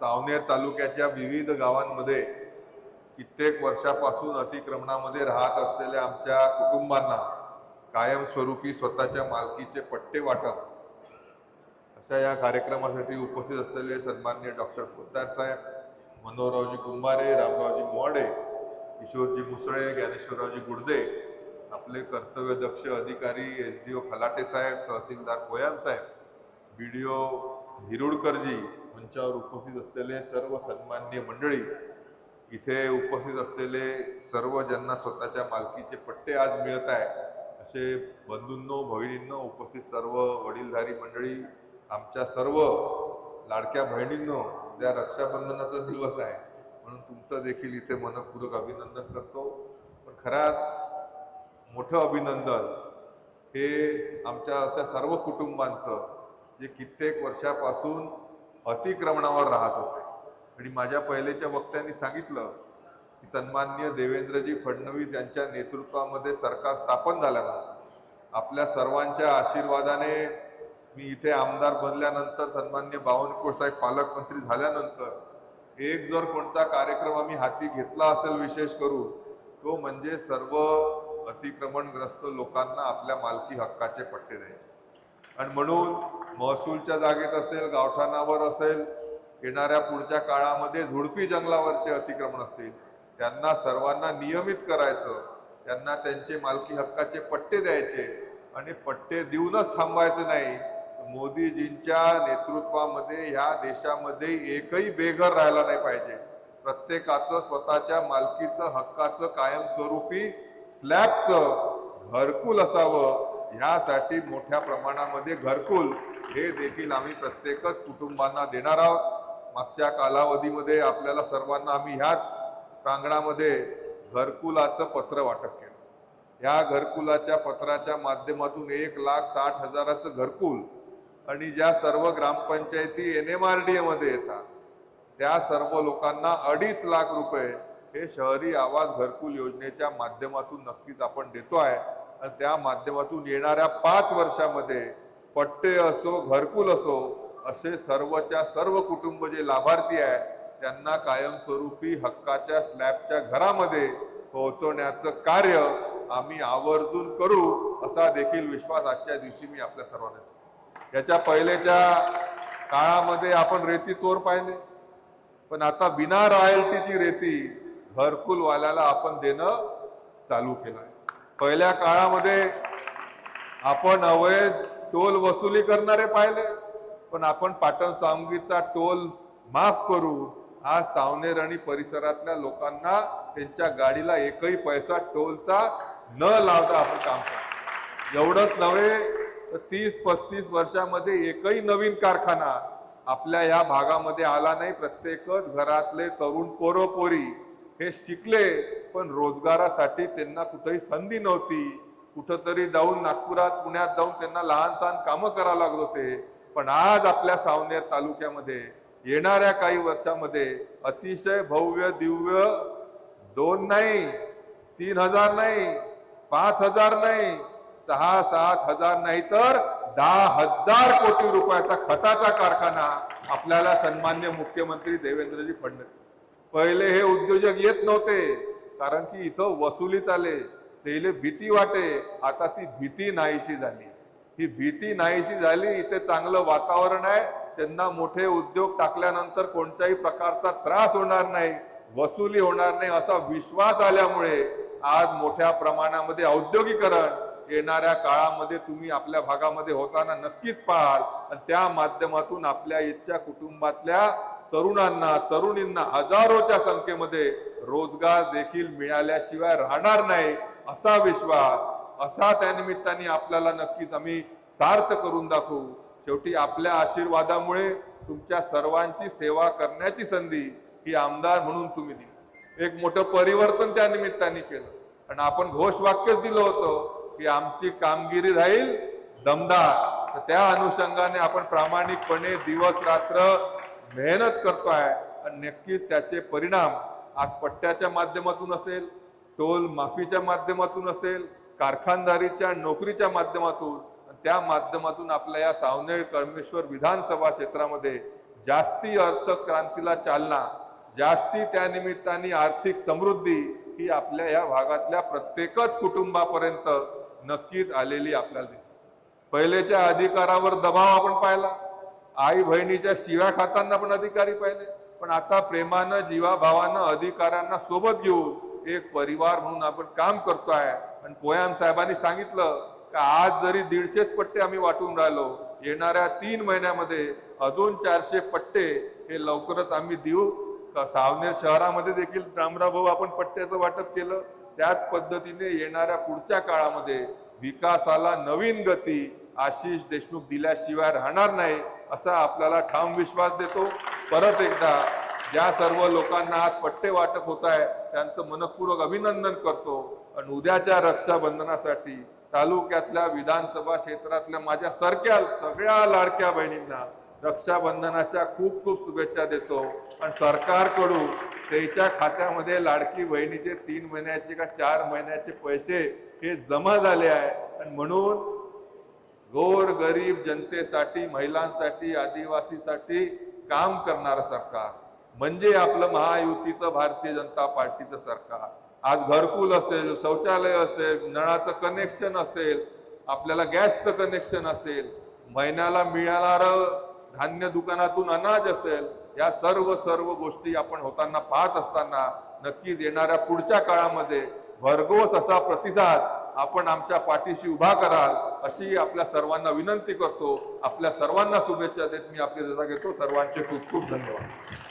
सावनेर तालुक्याच्या विविध गावांमध्ये कित्येक वर्षापासून अतिक्रमणामध्ये राहत असलेल्या आमच्या कुटुंबांना कायमस्वरूपी स्वतःच्या मालकीचे पट्टे वाटप. अशा या कार्यक्रमासाठी उपस्थित असलेले सन्मान्य डॉक्टर पोतार साहेब मनोहररावजी कुंभारे रामरावजी मोवाडे किशोरजी मुसळे ज्ञानेश्वररावजी गुडदे आपले कर्तव्यदक्ष अधिकारी एस डी ओ फलाटे साहेब तहसीलदार कोयाम साहेब बी डी ओ हिरुडकरजी मंचावर उपस्थित असलेले सर्व सन्मान्य मंडळी इथे उपस्थित असलेले सर्व ज्यांना स्वतःच्या मालकीचे पट्टे आज मिळत आहे असे बंधूंनो भगिनींनो उपस्थित सर्व वडीलधारी मंडळी आमच्या सर्व लाडक्या बहिणींनो उद्या रक्षाबंधनाचा दिवस आहे म्हणून तुमचं देखील इथे मनपूर्वक अभिनंदन करतो. पण खऱ्यात मोठं अभिनंदन हे आमच्या अशा सर्व कुटुंबांचं जे कित्येक वर्षापासून अतिक्रमणावर राहत होते. आणि माझ्या पहिलेच्या वक्त्यांनी सांगितलं की सन्मान्य देवेंद्रजी फडणवीस यांच्या नेतृत्वामध्ये सरकार स्थापन झाल्यानंतर आपल्या सर्वांच्या आशीर्वादाने मी इथे आमदार बनल्यानंतर सन्मान्य बावनकुळ साहेब पालकमंत्री झाल्यानंतर एक जर कोणता कार्यक्रम आम्ही हाती घेतला असेल विशेष करून तो म्हणजे सर्व अतिक्रमणग्रस्त लोकांना आपल्या मालकी हक्काचे पट्टे द्यायचे. आणि म्हणून महसूलच्या जागेत असेल गावठाणावर असेल येणाऱ्या पुढच्या काळामध्ये झुडपी जंगलावरचे अतिक्रमण असतील त्यांना सर्वांना नियमित करायचं त्यांना त्यांचे मालकी हक्काचे पट्टे द्यायचे आणि पट्टे देऊनच थांबायचं नाही. मोदीजींच्या नेतृत्वामध्ये ह्या देशामध्ये एकही बेघर राहायला नाही पाहिजे. प्रत्येकाचं स्वतःच्या मालकीचं हक्काचं कायमस्वरूपी स्लॅबचं घरकुल असावं. ह्यासाठी मोठ्या प्रमाणामध्ये घरकुल हे देखील आम्ही प्रत्येकच कुटुंबांना देणार आहोत. मागच्या कालावधीमध्ये आपल्याला सर्वांना आम्ही ह्याच प्रांगणामध्ये घरकुलाचं पत्र वाटप केलं. ह्या घरकुलाच्या पत्राच्या माध्यमातून एक लाख साठ हजाराचं घरकुल आणि ज्या सर्व ग्रामपंचायती एन एम आर डी एमध्ये येतात त्या सर्व लोकांना अडीच लाख रुपये हे शहरी आवास घरकुल योजनेच्या माध्यमातून नक्कीच आपण देतो आहे आणि त्या माध्यमातून येणाऱ्या पाच वर्षामध्ये पट्टे असो घरकुल असो असे सर्वच्या सर्व कुटुंब जे लाभार्थी आहे त्यांना कायमस्वरूपी हक्काच्या स्लॅबच्या घरामध्ये पोहोचवण्याचं कार्य आम्ही आवर्जून करू असा देखील विश्वास आजच्या दिवशी मी आपल्या सर्वांना याच्या पहिलेच्या काळामध्ये आपण रेती चोर पाहिले. पण आता बिना रॉयल्टीची रेती घरकुलवाल्याला आपण देणं चालू केलं आहे पहिल्या काळामध्ये आपण अवैध टोल वसुली करणारे पाहिले. पण आपण पाटण सावंगीचा टोल माफ करू. हा सावनेर आणि परिसरातल्या लोकांना त्यांच्या गाडीला एकही पैसा टोलचा न लावता आपण काम करतो एवढंच नव्हे तर तीस पस्तीस वर्षामध्ये एकही नवीन कारखाना आपल्या या भागामध्ये आला नाही. प्रत्येकच घरातले तरुण पोरोपोरी हे शिकले पण रोजगारासाठी त्यांना कुठेही संधी नव्हती. कुठंतरी जाऊन नागपुरात पुण्यात जाऊन त्यांना लहान सहान कामं करावं लागत होते. पण आज आपल्या सावनेर तालुक्यामध्ये येणाऱ्या काही वर्षामध्ये अतिशय भव्य दिव्य दोन नाही तीन हजार नाही पाच हजार नाही सहा सात हजार नाही तर दहा हजार कोटी रुपयाचा खताचा कारखाना आपल्याला सन्मान्य मुख्यमंत्री देवेंद्रजी फडणवीस. पहिले हे उद्योजक येत नव्हते कारण की इथं वसुलीत आले त्याला भीती वाटे. आता ती भीती नाहीशी झाली. ही भीती नाहीशी झाली इथे चांगलं वातावरण आहे. त्यांना मोठे उद्योग टाकल्यानंतर कोणत्याही प्रकारचा त्रास होणार नाही वसुली होणार नाही असा विश्वास आल्यामुळे आज मोठ्या प्रमाणामध्ये औद्योगिकरण येणाऱ्या काळामध्ये तुम्ही आपल्या भागामध्ये होताना नक्कीच पाहाल. आणि त्या माध्यमातून आपल्या इथच्या कुटुंबातल्या तरुणांना तरुणींना हजारोच्या संख्येमध्ये रोजगार देखील मिळाल्याशिवाय राहणार नाही. असा विश्वास असा त्या निमित्ताने आपल्याला नक्कीच आम्ही सार्थ करून दाखवू. शेवटी आपल्या आशीर्वादामुळे तुमच्या सर्वांची सेवा करण्याची संधी ही आमदार म्हणून तुम्ही दिली. एक मोठं परिवर्तन त्या निमित्ताने केलं. आणि आपण घोष वाक्यच दिलं होतं की आमची कामगिरी राहील दमदार. तर त्या अनुषंगाने आपण प्रामाणिकपणे दिवस रात्र मेहनत करतोय. आणि नक्कीच त्याचे परिणाम आज पट्ट्याच्या माध्यमातून असेल टोल माफीच्या माध्यमातून असेल कारखानदारीच्या नोकरीच्या माध्यमातून त्या माध्यमातून आपल्या या सावनेर कळमेश्वर विधानसभा क्षेत्रामध्ये जास्ती अर्थक्रांतीला चालना जास्ती त्यानिमित्ताने आर्थिक समृद्धी ही आपल्या या भागातल्या प्रत्येकच कुटुंबापर्यंत नक्कीच आलेली आपल्याला दिसते. पहिलेच्या अधिकारावर दबाव आपण पाहिला. आई बहिणीच्या शिव्या खाताना पण अधिकारी पाहिले. पण आता प्रेमानं जीवाभावानं अधिकाऱ्यांना सोबत घेऊन एक परिवार म्हणून आपण काम करतोय आणि पोयाम साहेबांनी सांगितलं का आज जरी दीडशेच पट्टे आम्ही वाटून राहिलो येणाऱ्या तीन महिन्यामध्ये अजून चारशे पट्टे हे लवकरच आम्ही देऊ. सावनेर शहरामध्ये देखील रामराव भाऊ आपण पट्ट्याचं वाटप केलं. त्याच पद्धतीने येणाऱ्या पुढच्या काळामध्ये विकासाला नवीन गती आशिष देशमुख दिल्याशिवाय राहणार नाही असा आपल्याला ठाम विश्वास देतो. परत एकदा ज्या सर्व लोकांना आज पट्टे वाटप होत आहे त्यांचं मनपूर्वक अभिनंदन करतो. आणि उद्याच्या रक्षाबंधनासाठी तालुक्यातल्या विधानसभा क्षेत्रातल्या माझ्या सारख्या सगळ्या लाडक्या बहिणींना रक्षाबंधनाच्या खूप खूप शुभेच्छा देतो. आणि सरकारकडून त्याच्या खात्यामध्ये लाडकी बहिणीचे तीन महिन्याचे का चार महिन्याचे पैसे हे जमा झाले आहे. आणि म्हणून गोर गरीब जनतेसाठी महिलांसाठी आदिवासीसाठी काम करणारं सरकार. म्हणजे आपलं महायुतीचं भारतीय जनता पार्टीचं सरकार. आज घरकुल असेल शौचालय असेल नळाचं कनेक्शन असेल आपल्याला गॅसचं कनेक्शन असेल महिन्याला मिळणार धान्य दुकानातून अनाज असेल या सर्व सर्व गोष्टी आपण होताना पाहत असताना नक्कीच येणाऱ्या पुढच्या काळामध्ये भरघोस असा प्रतिसाद आपण आमच्या पाठीशी उभा कराल अशी आपल्या सर्वांना विनंती करतो. आपल्या सर्वांना शुभेच्छा देत मी आपली रजा घेतो. सर्वांचे खूप खूप धन्यवाद.